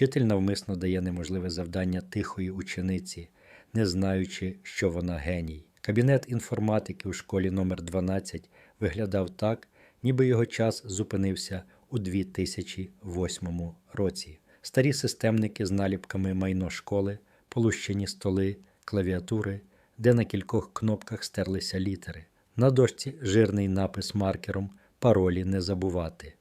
Вчитель навмисно дає неможливе завдання тихої учениці, не знаючи, що вона геній. Кабінет інформатики у школі номер 12 виглядав так, ніби його час зупинився у 2008 році. Старі системники з наліпками майно школи, полущені столи, клавіатури, де на кількох кнопках стерлися літери. На дошці жирний напис маркером паролі не забувати.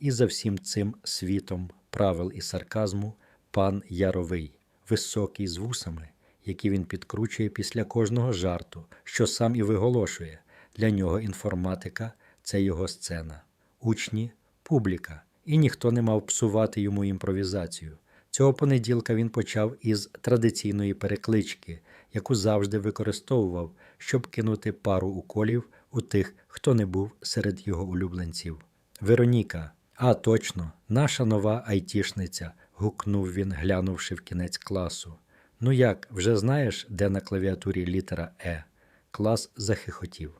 І за всім цим світом правил і сарказму пан Яровий, високий з вусами, які він підкручує після кожного жарту, що сам і виголошує. Для нього інформатика це його сцена. Учні публіка, і ніхто не мав псувати йому імпровізацію. Цього понеділка він почав із традиційної переклички, яку завжди використовував, щоб кинути пару уколів у тих, хто не був серед його улюбленців. Вероніка, а точно, наша нова айтішниця, гукнув він, глянувши в кінець класу. Ну як, вже знаєш, де на клавіатурі літера Е? Клас захихотів.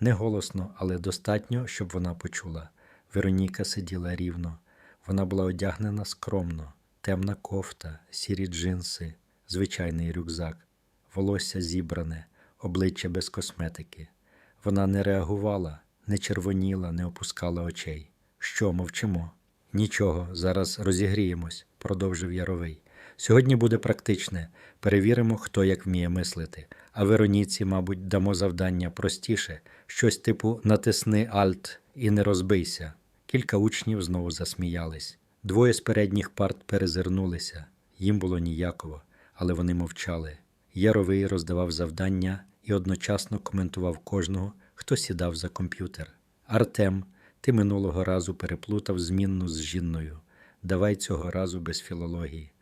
Не голосно, але достатньо, щоб вона почула. Вероніка сиділа рівно. Вона була одягнена скромно, темна кофта, сірі джинси, звичайний рюкзак, волосся зібране, обличчя без косметики. Вона не реагувала, не червоніла, не опускала очей. Що, мовчимо? Нічого, зараз розігріємось, продовжив Яровий. Сьогодні буде практичне. Перевіримо, хто як вміє мислити. А Вероніці, мабуть, дамо завдання простіше, щось типу натисни Альт і не розбийся. Кілька учнів знову засміялись. Двоє з передніх парт перезирнулися. Їм було ніяково, але вони мовчали. Яровий роздавав завдання і одночасно коментував кожного, хто сідав за комп'ютер. Артем, ти минулого разу переплутав змінну з жінною. Давай цього разу без філології.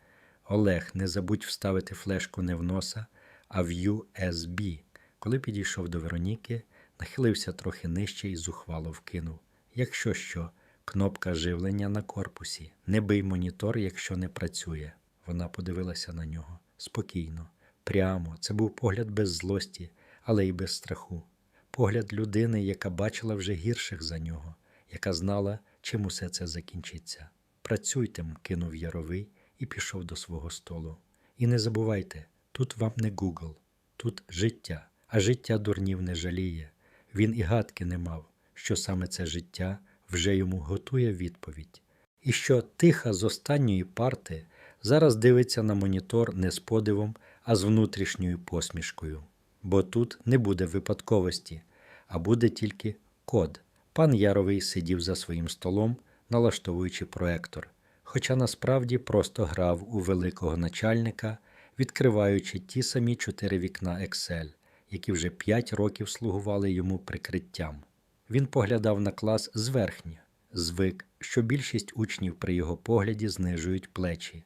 Олег, не забудь вставити флешку не в носа, а в USB. Коли підійшов до Вероніки, нахилився трохи нижче і зухвало вкинув. Якщо що, кнопка живлення на корпусі. Не бий монітор, якщо не працює. Вона подивилася на нього спокійно, прямо. Це був погляд без злості, але й без страху. Погляд людини, яка бачила вже гірших за нього, яка знала, чим усе це закінчиться. Працюйте, кинув Яровий і пішов до свого столу. І не забувайте, тут вам не Google, тут життя, а життя дурнів не жаліє. Він і гадки не мав, що саме це життя вже йому готує відповідь. І що тиха з останньої парти зараз дивиться на монітор не з подивом, а з внутрішньою посмішкою. Бо тут не буде випадковості, а буде тільки код. Пан Яровий сидів за своїм столом, налаштовуючи проектор, хоча насправді просто грав у великого начальника, відкриваючи ті самі чотири вікна Excel, які вже п'ять років слугували йому прикриттям. Він поглядав на клас зверхня, звик, що більшість учнів при його погляді знижують плечі.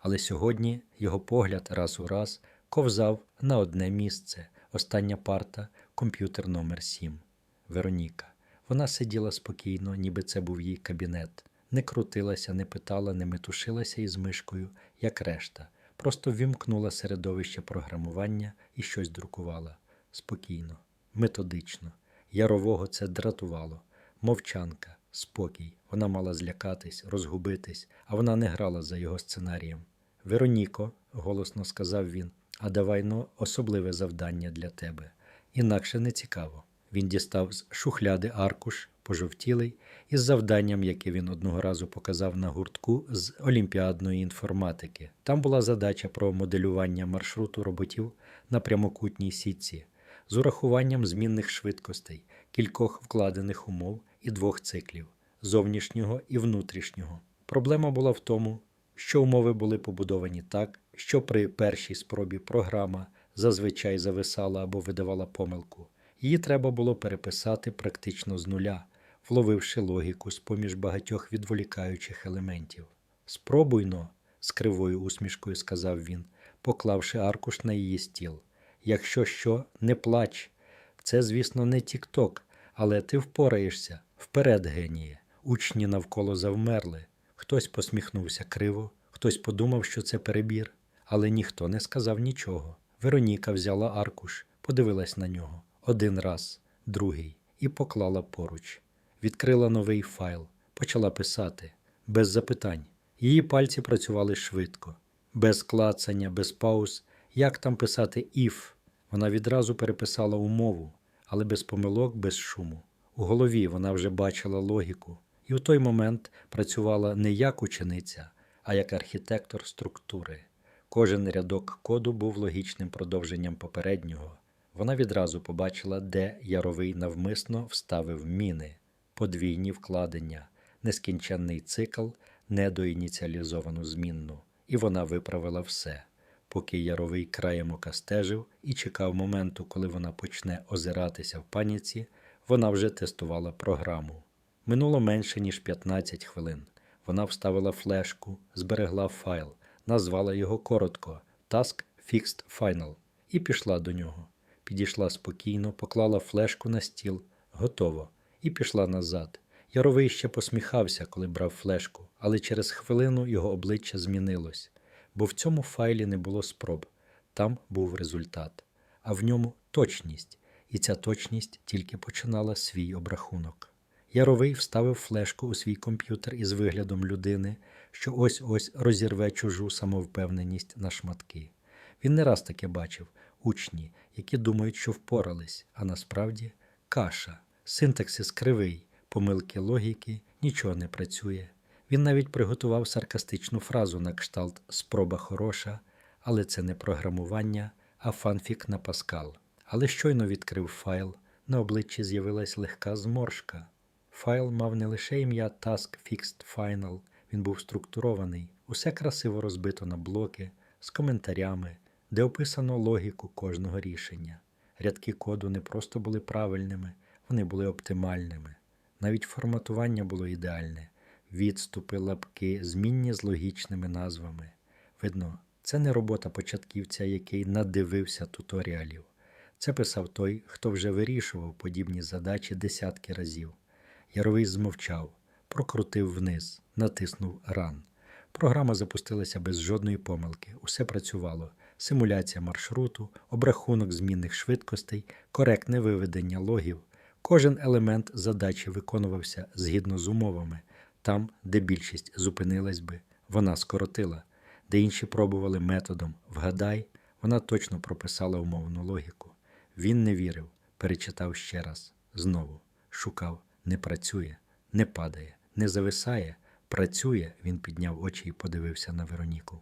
Але сьогодні його погляд раз у раз ковзав на одне місце, остання парта, комп'ютер номер 7 Вероніка. Вона сиділа спокійно, ніби це був її кабінет, не крутилася, не питала, не метушилася із мишкою, як решта, просто вімкнула середовище програмування і щось друкувала спокійно, методично. Ярового це дратувало. Мовчанка, спокій. Вона мала злякатись, розгубитись, а вона не грала за його сценарієм. Вероніко, голосно сказав він, а давай но особливе завдання для тебе. Інакше не цікаво. Він дістав з шухляди аркуш, пожовтілий, із завданням, яке він одного разу показав на гуртку з олімпіадної інформатики. Там була задача про моделювання маршруту роботів на прямокутній сітці з урахуванням змінних швидкостей, кількох вкладених умов і двох циклів зовнішнього і внутрішнього. Проблема була в тому, що умови були побудовані так, що при першій спробі програма зазвичай зависала або видавала помилку. Її треба було переписати практично з нуля, вловивши логіку з поміж багатьох відволікаючих елементів. Спробуйно, з кривою усмішкою сказав він, поклавши аркуш на її стіл. Якщо що, не плач. Це, звісно, не тік-ток, але ти впораєшся. Вперед, геніє. Учні навколо завмерли. Хтось посміхнувся криво, хтось подумав, що це перебір, але ніхто не сказав нічого. Вероніка взяла аркуш, подивилась на нього один раз, другий, і поклала поруч. Відкрила новий файл, почала писати, без запитань. Її пальці працювали швидко, без клацання, без пауз. Як там писати if? Вона відразу переписала умову, але без помилок, без шуму. У голові вона вже бачила логіку, і в той момент працювала не як учениця, а як архітектор структури. Кожен рядок коду був логічним продовженням попереднього. Вона відразу побачила, де Яровий навмисно вставив міни, подвійні вкладення, нескінченний цикл, недоініціалізовану змінну, і вона виправила все, поки Яровий краєм ока стежив і чекав моменту, коли вона почне озиратися в паніці, вона вже тестувала програму. Минуло менше, ніж 15 хвилин. Вона вставила флешку, зберегла файл, назвала його коротко Task Fixed Final і пішла до нього. Підійшла спокійно, поклала флешку на стіл, готово, і пішла назад. Яровий ще посміхався, коли брав флешку, але через хвилину його обличчя змінилось, бо в цьому файлі не було спроб. Там був результат, а в ньому точність, і ця точність тільки починала свій обрахунок. Яровий вставив флешку у свій комп'ютер із виглядом людини, що ось ось розірве чужу самовпевненість на шматки. Він не раз таке бачив учні, які думають, що впорались, а насправді каша, синтаксис кривий, помилки логіки, нічого не працює. Він навіть приготував саркастичну фразу на кшталт спроба хороша, але це не програмування, а фанфік на Паскал. Але щойно відкрив файл, на обличчі з'явилась легка зморшка. Файл мав не лише ім'я Task Fixed Final, він був структурований, усе красиво розбито на блоки з коментарями, де описано логіку кожного рішення. Рядки коду не просто були правильними, вони були оптимальними. Навіть форматування було ідеальне, відступи, лапки, змінні з логічними назвами. Видно, це не робота початківця, який надивився туторіалів. Це писав той, хто вже вирішував подібні задачі десятки разів. Яровий змовчав, прокрутив вниз, натиснув ран. Програма запустилася без жодної помилки, усе працювало. Симуляція маршруту, обрахунок змінних швидкостей, коректне виведення логів. Кожен елемент задачі виконувався згідно з умовами. Там, де більшість зупинилась би, вона скоротила, де інші пробували методом вгадай, вона точно прописала умовну логіку. Він не вірив, перечитав ще раз, знову шукав, не працює, не падає, не зависає, працює. Він підняв очі і подивився на Вероніку.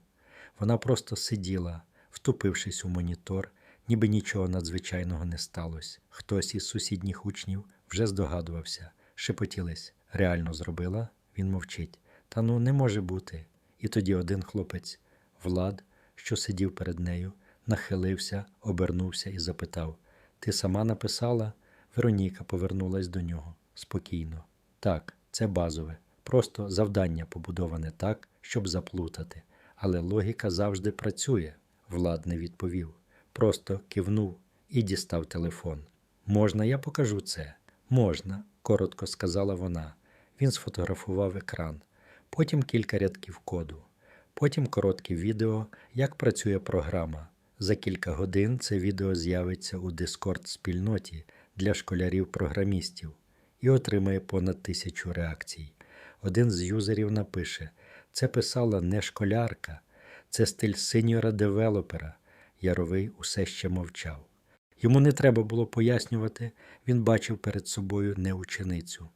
Вона просто сиділа, втупившись у монітор, ніби нічого надзвичайного не сталося. Хтось із сусідніх учнів вже здогадувався, шепотілись. Реально зробила, він мовчить. Та ну не може бути. І тоді один хлопець, Влад, що сидів перед нею, нахилився, обернувся і запитав: Ти сама написала? Вероніка повернулась до нього спокійно. Так, це базове, просто завдання побудоване так, щоб заплутати. Але логіка завжди працює. Влад не відповів. Просто кивнув і дістав телефон. Можна, я покажу це? Можна, коротко сказала вона. Він сфотографував екран, потім кілька рядків коду, потім коротке відео, як працює програма. За кілька годин це відео з'явиться у Discord спільноті для школярів-програмістів і отримає понад тисячу реакцій. Один з юзерів напише: це писала не школярка, це стиль синьора девелопера. Яровий усе ще мовчав. Йому не треба було пояснювати, він бачив перед собою не ученицю.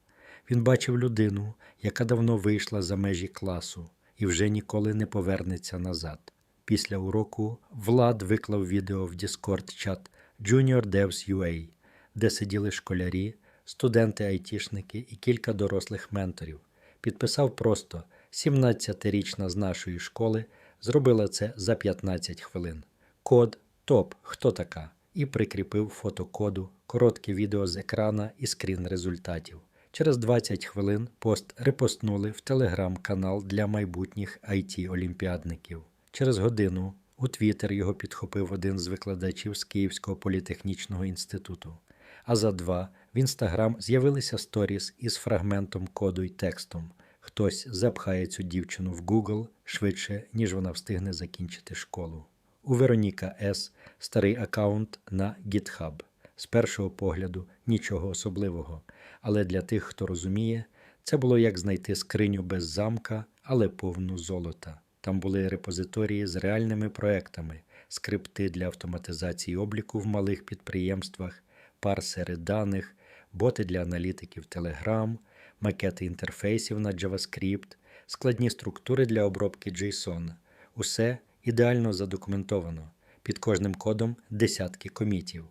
Він бачив людину, яка давно вийшла за межі класу і вже ніколи не повернеться назад. Після уроку Влад виклав відео в Discord чат Junior Devs UA, де сиділи школярі, студенти-айтішники і кілька дорослих менторів. Підписав просто 17-річна з нашої школи зробила це за 15 хвилин. Код топ, хто така? І прикріпив фото коду, коротке відео з екрана і скрін результатів. Через 20 хвилин пост репостнули в телеграм-канал для майбутніх it олімпіадників Через годину у Твіттер його підхопив один з викладачів з Київського політехнічного інституту. А за два в інстаграм з'явилися сторіс із фрагментом коду й текстом. Хтось запхає цю дівчину в Google швидше, ніж вона встигне закінчити школу. У Вероніка С. старий аккаунт на GitHub. З першого погляду нічого особливого, але для тих, хто розуміє, це було як знайти скриню без замка але повну золота. Там були репозиторії з реальними проектами, скрипти для автоматизації обліку в малих підприємствах, парсери даних, боти для аналітиків Telegram, макети інтерфейсів на JavaScript, складні структури для обробки JSON. Усе ідеально задокументовано. Під кожним кодом десятки комітів.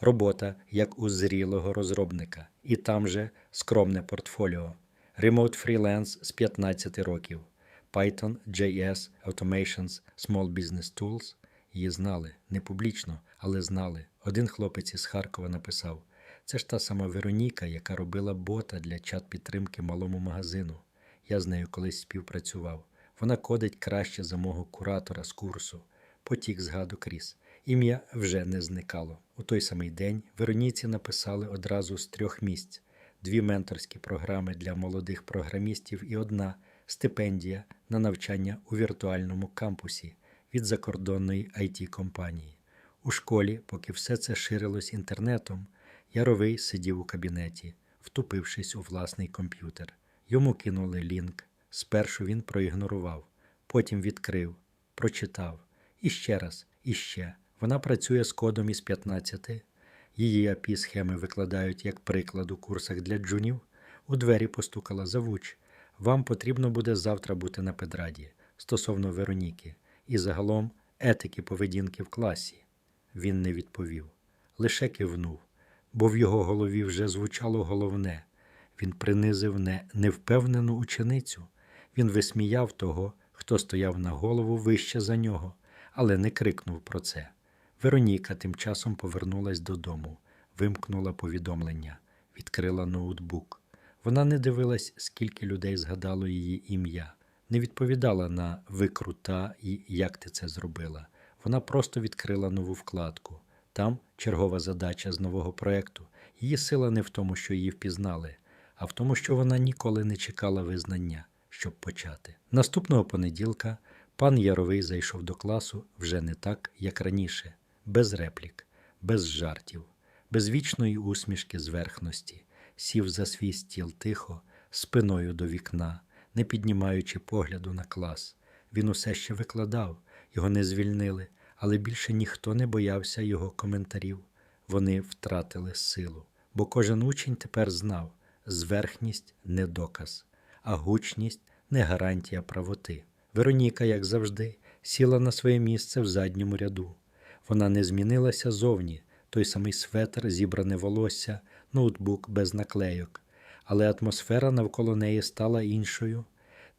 Робота як у зрілого розробника. І там же скромне портфоліо. Remote Freelance з 15 років. Python, JS, Automations, Small Business Tools. Її знали, не публічно, але знали. Один хлопець із Харкова написав: це ж та сама Вероніка, яка робила бота для чат-підтримки малому магазину. Я з нею колись співпрацював. Вона кодить краще за мого куратора з курсу. Потік згадок ріс. Ім'я вже не зникало. У той самий день Вероніці написали одразу з трьох місць: дві менторські програми для молодих програмістів і одна стипендія на навчання у віртуальному кампусі від закордонної it компанії. У школі, поки все це ширилось інтернетом, Яровий сидів у кабінеті, втупившись у власний комп'ютер. Йому кинули лінк. Спершу він проігнорував, потім відкрив, прочитав. І ще раз, і ще. Вона працює з кодом із 15. Її API схеми викладають як приклад у курсах для джунів. У двері постукала завуч. Вам потрібно буде завтра бути на педраді стосовно Вероніки і загалом етики поведінки в класі. Він не відповів, лише кивнув, бо в його голові вже звучало головне. Він принизив не невпевнену ученицю. Він висміяв того, хто стояв на голову вище за нього, але не крикнув про це. Вероніка тим часом повернулась додому, вимкнула повідомлення, відкрила ноутбук. Вона не дивилась, скільки людей згадало її ім'я, не відповідала на ви крута і як ти це зробила. Вона просто відкрила нову вкладку. Там чергова задача з нового проекту. Її сила не в тому, що її впізнали, а в тому, що вона ніколи не чекала визнання, щоб почати. Наступного понеділка пан Яровий зайшов до класу вже не так, як раніше, без реплік, без жартів, без вічної усмішки зверхності, сів за свій стіл тихо, спиною до вікна, не піднімаючи погляду на клас. Він усе ще викладав, його не звільнили, але більше ніхто не боявся його коментарів. Вони втратили силу, бо кожен учень тепер знав, зверхність не доказ, а гучність не гарантія правоти. Вероніка, як завжди, сіла на своє місце в задньому ряду. Вона не змінилася зовні, той самий светр, зібране волосся, ноутбук без наклейок, але атмосфера навколо неї стала іншою.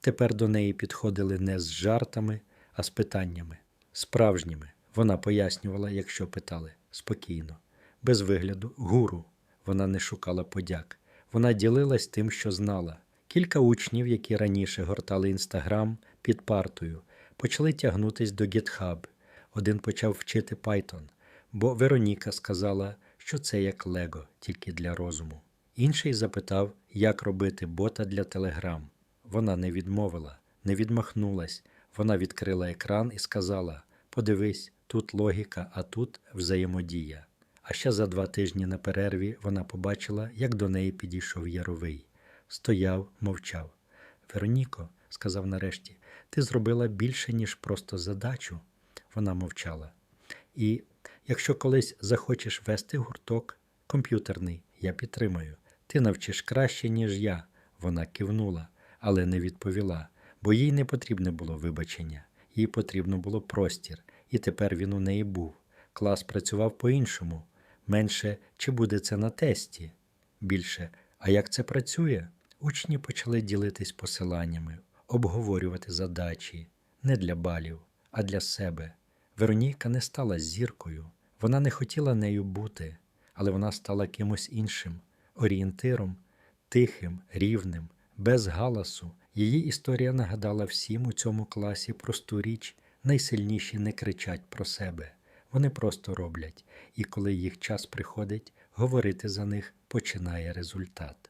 Тепер до неї підходили не з жартами, а з питаннями, справжніми. Вона пояснювала, якщо питали, спокійно, без вигляду, гуру. Вона не шукала подяк. Вона ділилась тим, що знала. Кілька учнів, які раніше гортали інстаграм під партою, почали тягнутись до GitHub. Один почав вчити Python, бо Вероніка сказала, що це як Лего, тільки для розуму. Інший запитав, як робити бота для Telegram. Вона не відмовила, не відмахнулась. Вона відкрила екран і сказала: Подивись, тут логіка, а тут взаємодія. А ще за два тижні на перерві вона побачила, як до неї підійшов Яровий. Стояв, мовчав. Вероніко, сказав нарешті, ти зробила більше, ніж просто задачу. Вона мовчала. І якщо колись захочеш вести гурток комп'ютерний, я підтримаю. Ти навчиш краще, ніж я. Вона кивнула, але не відповіла, бо їй не потрібне було вибачення, їй потрібно було простір, і тепер він у неї був. Клас працював по-іншому. Менше чи буде це на тесті? Більше, а як це працює? Учні почали ділитись посиланнями, обговорювати задачі не для балів, а для себе. Вероніка не стала зіркою, вона не хотіла нею бути, але вона стала кимось іншим, орієнтиром, тихим, рівним, без галасу. Її історія нагадала всім у цьому класі просту річ, найсильніші не кричать про себе. Вони просто роблять, і коли їх час приходить, говорити за них починає результат.